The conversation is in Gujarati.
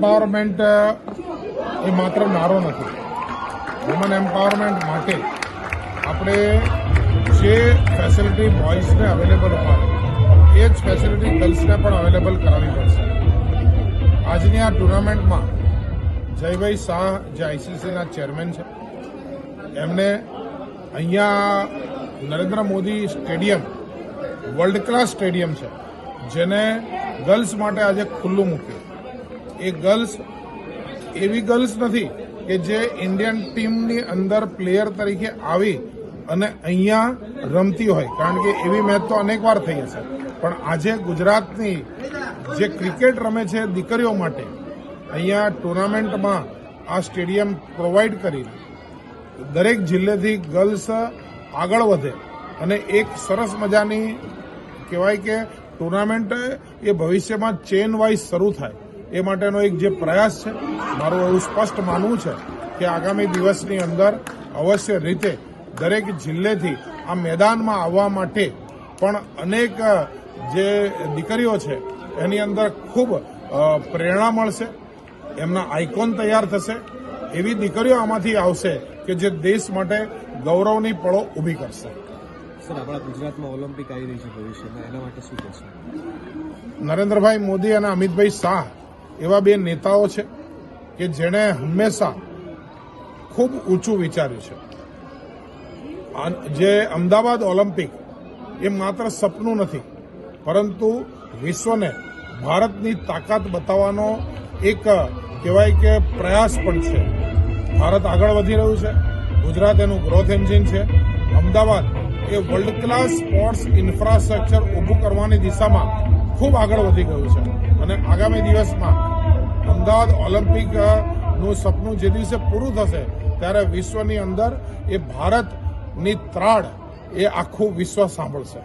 એમ્પાવરમેન્ટ એ માત્ર નારો નથી. વુમન એમ્પાવરમેન્ટ માટે આપણે જે ફેસિલિટી બોયઝને અવેલેબલ હોય, એ જ ફેસિલિટી ગર્લ્સને પણ અવેલેબલ કરાવવી પડશે. આજની આ ટુર્નામેન્ટમાં જયભાઈ શાહ જે આઈસીસીના ચેરમેન છે, એમને અહીંયા Narendra Modi stadium world class stadium છે, જેને ગર્લ્સ માટે આજે ખુલ્લું મૂક્યું. એ ગર્લ્સ, એવી ગર્લ્સ નથી કે જે ઇન્ડિયન ટીમની અંદર પ્લેયર તરીકે આવી અને અહીંયા રમતી હોય. કારણ કે એવી મેચ તો અનેક વાર થઈ હશે. પણ આજે ગુજરાતની જે ક્રિકેટ રમે છે દીકરીઓ માટે, અહીંયા ટુર્નામેન્ટમાં આ સ્ટેડિયમ પ્રોવાઈડ કરીને દરેક જિલ્લેથી ગર્લ્સ આગળ વધે અને એક સરસ મજાની કહેવાય કે ટુર્નામેન્ટ એ ભવિષ્યમાં ચેન વાઇઝ શરૂ થાય. એ માટેનો એક જે પ્રયાસ છે મારું એવું સ્પષ્ટ માનવું છે કે આગામી દિવસની અંદર અવશ્ય રીતે દરેક જિલ્લેથી આ મેદાનમાં આવવા માટે પણ અનેક જે દીકરીઓ છે એની અંદર ખૂબ પ્રેરણા મળશે એમના આઇકોન તૈયાર થશે એવી દીકરીઓ આમાંથી આવશે કે જે દેશ માટે ગૌરવની પળો ઊભી કરશે. સર આપણા ગુજરાતમાં ઓલિમ્પિક આવી રહી છે ભવિષ્યમાં એના માટે શું કહેશો? નરેન્દ્રભાઈ મોદી અને અમિતભાઈ શાહ એવા બે નેતાઓ છે કે જેણે હંમેશા ખૂબ ઊંચું વિચાર્યું છે. જે અમદાવાદ ઓલિમ્પિક એ માત્ર સપનું નથી, પરંતુ વિશ્વને ભારતની તાકાત બતાવવાનો એક કહેવાય કે પ્રયાસ પણ છે. ભારત આગળ વધી રહ્યું છે, ગુજરાત એનું ગ્રોથ એન્જિન છે, અમદાવાદ એ વર્લ્ડ ક્લાસ સ્પોર્ટ્સ ઇન્ફ્રાસ્ટ્રક્ચર ઊભું કરવાની દિશામાં ખૂબ આગળ વધી ગયું છે. અને આગામી દિવસમાં અમદાવાદ ઓલિમ્પિકનું સપનું જે દિવસે પૂરું થશે, ત્યારે વિશ્વની અંદર એ ભારતની ત્રાળ એ આખું વિશ્વ સાંભળશે.